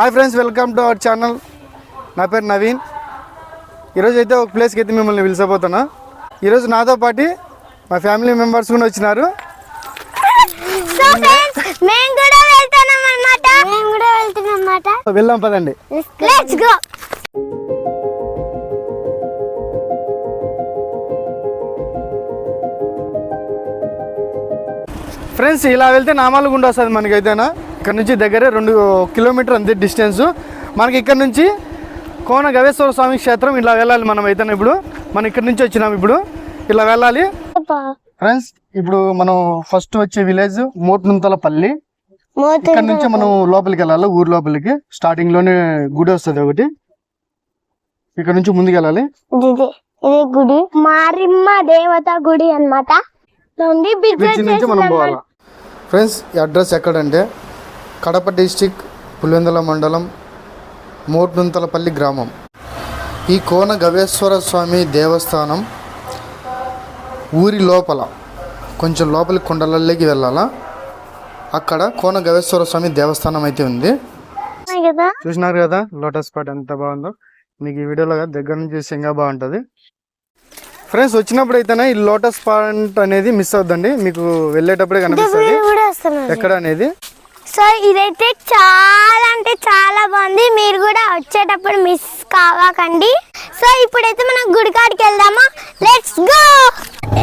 Hi friends welcome to our channel నా పేరు నవీన్. ఈరోజు అయితే ఒక ప్లేస్కి అయితే మిమ్మల్ని పిలిచబోతున్నా. ఈరోజు నాతో పాటు మా ఫ్యామిలీ మెంబర్స్ కూడా వచ్చినారు. వెళ్దాం పదండి. లెట్స్ గో ఫ్రెండ్స్ ఇలా వెళ్తే నామాలగుండ వస్తుంది మనకైతేనా? ఇక్కడ నుంచి దగ్గరే రెండు కిలోమీటర్ అంతే డిస్టెన్స్. మనకి ఇక్కడ నుంచి కోన గవేశ్వర స్వామి క్షేత్రం ఇలా వెళ్ళాలి మనం అయితే ఇప్పుడు. మనం ఇక్కడ నుంచి వచ్చినాం ఇప్పుడు. ఇలా వెళ్ళాలి. ఫ్రెండ్స్ ఇప్పుడు మనం ఫస్ట్ వచ్చే విలేజ్ మోట్నుంతలపల్లి ఇక్కడ నుంచి మనం లోపలికి వెళ్ళాలి ఊరు లోపలికి. స్టార్టింగ్లోనే గుడి వస్తుంది ఒకటి. ఇక్కడ నుంచి ముందుకు వెళ్ళాలి. ఇది ఇది గుడి. మారిమ్మ దేవత గుడి పోవాలి? ఫ్రెండ్స్ అడ్రస్ ఎక్కడంటే కడప డిస్టిక్ పులివెందుల మండలం మోట్నుంతలపల్లి గ్రామం. ఈ కోన గవేశ్వర స్వామి దేవస్థానం ఊరి లోపల కొంచెం లోపలి కొండలలోకి వెళ్ళాలా? అక్కడ కోన గవేశ్వర స్వామి దేవస్థానం అయితే ఉంది. కదా? చూసినారు కదా లోటస్ పాట్ ఎంత బాగుందో. మీకు ఈ వీడియోలో కదా దగ్గర నుంచి చూస్తే ఇంకా బాగుంటుంది. ఫ్రెండ్స్ వచ్చినప్పుడు అయితేనే ఈ లోటస్ పాయింట్ అనేది మిస్ అవుద్దండి. మీకు వెళ్ళేటప్పుడే కనిపిస్తుంది. ఎక్కడ అనేది? సో ఇదైతే చాలా అంటే చాలా బాగుంది. మీరు కూడా వచ్చేటప్పుడు మిస్ కావకండి. సో ఇప్పుడైతే మనం గుడికాడికి వెళ్దామా? లెట్స్ గో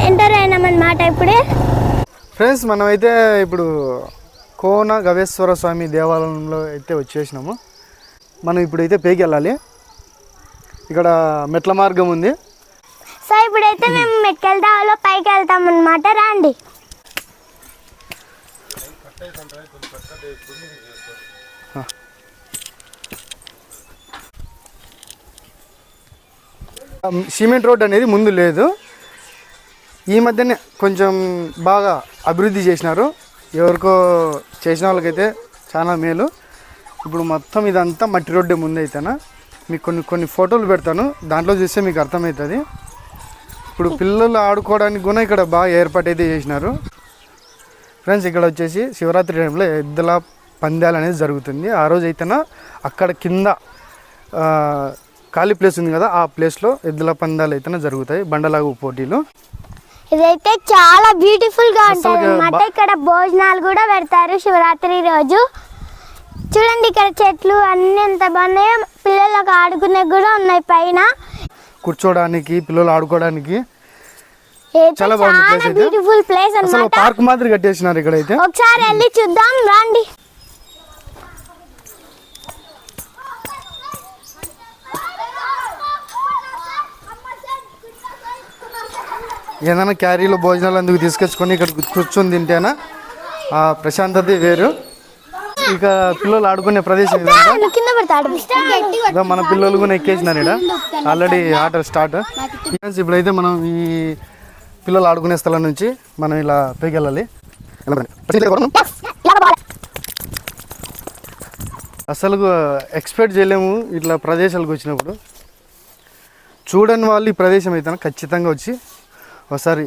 ఎంటర్ అయినామన్నమాట ఇప్పుడే. ఫ్రెండ్స్ మనమైతే ఇప్పుడు కోన గవేశ్వర స్వామి దేవాలయంలో అయితే వచ్చేసినాము. మనం ఇప్పుడైతే పేకి వెళ్ళాలి. ఇక్కడ మెట్ల మార్గం ఉంది. సో ఇప్పుడైతే మేము మెట్కెళ్తాలో పైకి వెళ్తాం అనమాట రండి. సిమెంట్ రోడ్ అనేది ముందు లేదు. ఈ మధ్యనే కొంచెం బాగా అభివృద్ధి చేసినారు. ఎవరికో చేసిన వాళ్ళకైతే చాలా మేలు. ఇప్పుడు మొత్తం ఇదంతా మట్టి రోడ్డే ముందు అయితేనా? మీకు కొన్ని కొన్ని ఫోటోలు పెడతాను. దాంట్లో చూస్తే మీకు అర్థమవుతుంది. ఇప్పుడు పిల్లలు ఆడుకోవడానికి కూడా ఇక్కడ బాగా ఏర్పాటు అయితే చేసినారు. ఫ్రెండ్స్ ఇక్కడ వచ్చేసి శివరాత్రి టైంలో ఎద్దుల పందాలు అనేది జరుగుతుంది. ఆ రోజు అయితేనా అక్కడ కింద ఖాళీ ప్లేస్ ఉంది కదా ఆ ప్లేస్లో ఎద్దుల పందాలు అయితేనే జరుగుతాయి బండలాగు పోటీలు. ఇదైతే చాలా బ్యూటిఫుల్గా ఉంటుంది బా- ఇక్కడ భోజనాలు కూడా పెడతారు శివరాత్రి రోజు. చూడండి ఇక్కడ చెట్లు అన్ని ఎంత బాగున్నాయో. పిల్లలకు ఆడుకునే కూడా ఉన్నాయి పైన. కూర్చోడానికి పిల్లలు ఆడుకోవడానికి చాలా బాగుంది place అయితే. బ్యూటిఫుల్ ప్లేస్ అసలు అన్నమాట. పార్క్ మాదిరి కట్టేసినారు ఇక్కడైతే. ఒకసారి వెళ్ళి చూద్దాం రండి. ఏదైనా క్యారీలో భోజనాలు అందుకు తీసుకొచ్చుకొని ఇక్కడ కూర్చొని తింటేనా? ఆ ప్రశాంతత వేరు. ఇక పిల్లలు ఆడుకునే ప్రదేశం ఇదంతా. మన పిల్లలు కూడా ఎక్కేసినారు ఇక్కడ ఆల్రెడీ ఆట స్టార్ట్ ఫ్రెండ్స్ ఇప్పుడైతే మనం ఈ పిల్లలు ఆడుకునే స్థలం నుంచి మనం ఇలా పైకెళ్ళాలి. అసలు ఎక్స్పెక్ట్ చేయలేము ఇట్లా ప్రదేశాలకు వచ్చినప్పుడు. చూడని వాళ్ళు ఈ ప్రదేశం అయితే ఖచ్చితంగా వచ్చి ఒకసారి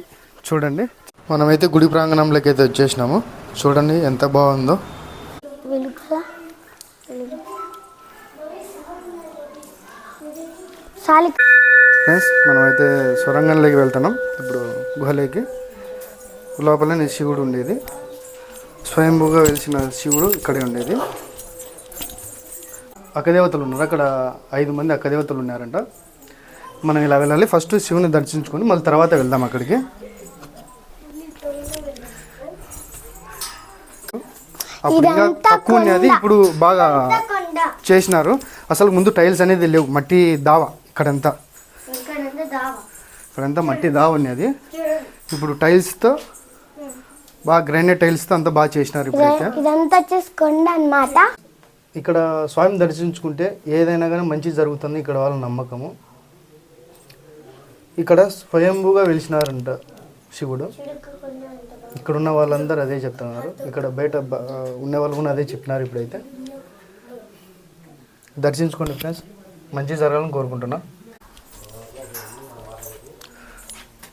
చూడండి. మనమైతే గుడి ప్రాంగణంలోకి అయితే వచ్చేసినాము. చూడండి ఎంత బాగుందో. సాలి ఫ్రెండ్స్ మనమైతే సొరంగంలోకి వెళ్తున్నాం. ఇప్పుడు గుహలోకి. లోపలనే శివుడు ఉండేది. స్వయంభూగా వెలిసిన శివుడు ఇక్కడే ఉండేది. అక్కదేవతలు ఉన్నారు. అక్కడ ఐదు మంది అక్కదేవతలు ఉన్నారంట. మనం ఇలా వెళ్ళాలి. ఫస్ట్ శివుని దర్శించుకొని మళ్ళీ తర్వాత వెళ్దాం అక్కడికి. అప్పుడు ఇంకా తక్కువ ఉన్నది ఇప్పుడు బాగా చేసినారు. అసలు ముందు టైల్స్ అనేది లేవు. మట్టి దావ ఇక్కడంతా. ఇక్కడంతా మట్టి దావ ఉన్నది ఇప్పుడు టైల్స్తో బాగా గ్రానైట్ టైల్స్తో అంతా బాగా చేసినారు ఇప్పుడైతే. ఇదంతా ఇక్కడ స్వామిని దర్శించుకుంటే ఏదైనా కానీ మంచి జరుగుతుంది ఇక్కడ వాళ్ళ నమ్మకము. ఇక్కడ స్వయంభూగా వెలిసినారంట శివుడు. ఇక్కడ ఉన్న వాళ్ళందరూ అదే చెప్తున్నారు. ఇక్కడ బయట ఉన్న వాళ్ళు కూడా అదే చెప్పినారు ఇప్పుడైతే. దర్శించుకోండి ఫ్రెండ్స్ మంచి జరగాలని కోరుకుంటున్నా.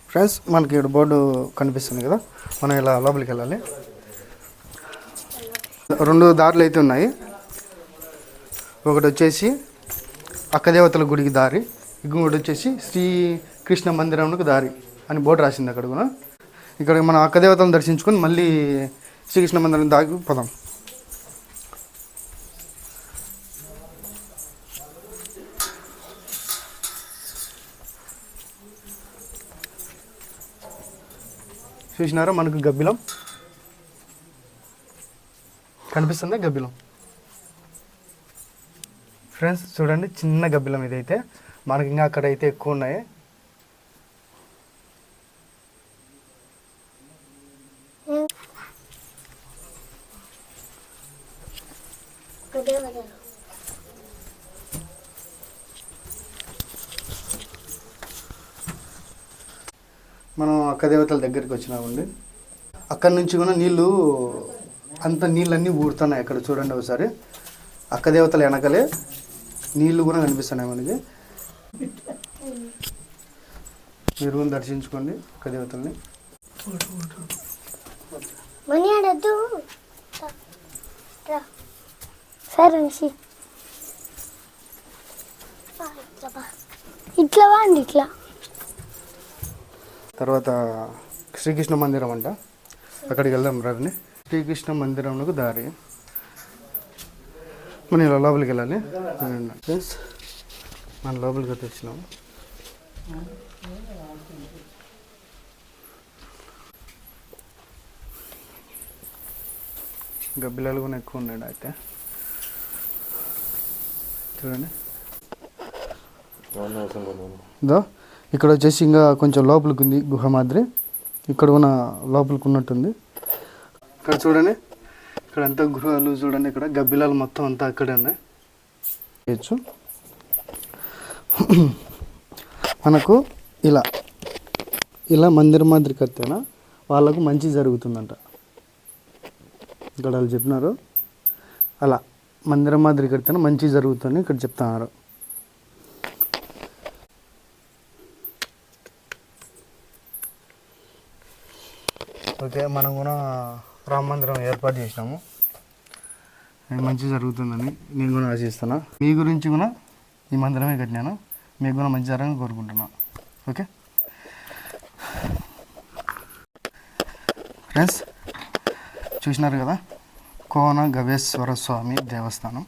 ఫ్రెండ్స్ మనకి ఇక్కడ బోర్డు కనిపిస్తుంది కదా. మనం ఇలా లోపలికి వెళ్ళాలి. రెండు దారులు అయితే ఉన్నాయి. ఒకటి వచ్చేసి అక్కదేవతల గుడికి దారి ఇంకొకటి వచ్చేసి శ్రీ కృష్ణ మందిరంకు దారి అని బోర్డు రాసింది అక్కడ కూడా. ఇక్కడ మనం అక్కదేవతలను దర్శించుకొని మళ్ళీ శ్రీకృష్ణ మందిరం దాకి పోదాం. చూసినారా? మనకు గబ్బిలం. కనిపిస్తుందా గబ్బిలం? ఫ్రెండ్స్ చూడండి చిన్న గబ్బిలం ఇదైతే. మనకి ఇంకా అక్కడ అయితే ఎక్కువ ఉన్నాయి. మనం అక్క దేవతల దగ్గరికి వచ్చినామండి. అక్కడి నుంచి కూడా నీళ్ళు అంత నీళ్ళన్నీ ఊరుతున్నాయి అక్కడ చూడండి ఒకసారి. అక్క దేవతల వెనకలే నీళ్ళు కూడా కనిపిస్తున్నాయి మనకి. మీరు దర్శించుకోండి అక్క దేవతల్ని సరే ఇట్లా వాండి ఇట్లా. తర్వాత శ్రీకృష్ణ మందిరం అంట. అక్కడికి వెళ్దాం రండి శ్రీకృష్ణ మందిరంకు దారి. మనం ఇలా లోపలికి వెళ్ళాలి. ఫ్రెండ్స్ మన లోపలికి వచ్చినాము గబ్బిలాలు కూడా ఎక్కువ ఉన్నాయి అయితే. చూడండి. ఇక్కడ వచ్చేసి ఇంకా కొంచెం లోపలికి ఉంది గుహ మాదిరి. ఇక్కడ ఉన్న లోపలికి ఉన్నట్టుంది ఇక్కడ చూడండి. ఇక్కడ అంతా గృహాలు చూడండి. ఇక్కడ గబ్బిలాలు మొత్తం అంతా అక్కడే ఉన్నాయి. చేయొచ్చు. మనకు ఇలా ఇలా మందిరం మాదిరి కడితేనా వాళ్ళకు మంచి జరుగుతుందంట. ఇక్కడ వాళ్ళు చెప్పినారు. అలా మందిరం మాదిరి కడితేనే మంచి జరుగుతుందని ఇక్కడ చెప్తున్నారు. ఓకే మనం కూడా రామ మందిరం ఏర్పాటు చేసినాము. మంచి జరుగుతుందని నేను కూడా ఆశిస్తున్నా. మీ గురించి కూడా ఈ మందిరమే కట్టినాను. మీకు కూడా మంచి జరగని కోరుకుంటున్నా. ఓకే? ఫ్రెండ్స్ చూసినారు కదా? కోన గవేశ్వర స్వామి దేవస్థానం.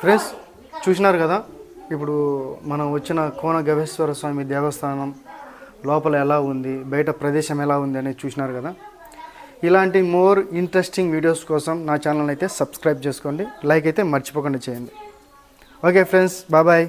ఫ్రెండ్స్ చూసినారు కదా? ఇప్పుడు మనం వచ్చిన కోన గవేశ్వర స్వామి దేవస్థానం లోపల ఎలా ఉంది? బయట ప్రదేశం ఎలా ఉంది అనేది చూసినారు కదా? ఇలాంటి మోర్ ఇంట్రెస్టింగ్ వీడియోస్ కోసం నా ఛానల్ అయితే సబ్స్క్రైబ్ చేసుకోండి. లైక్ అయితే మర్చిపోకుండా చేయండి. ఓకే ఫ్రెండ్స్ బాబాయ్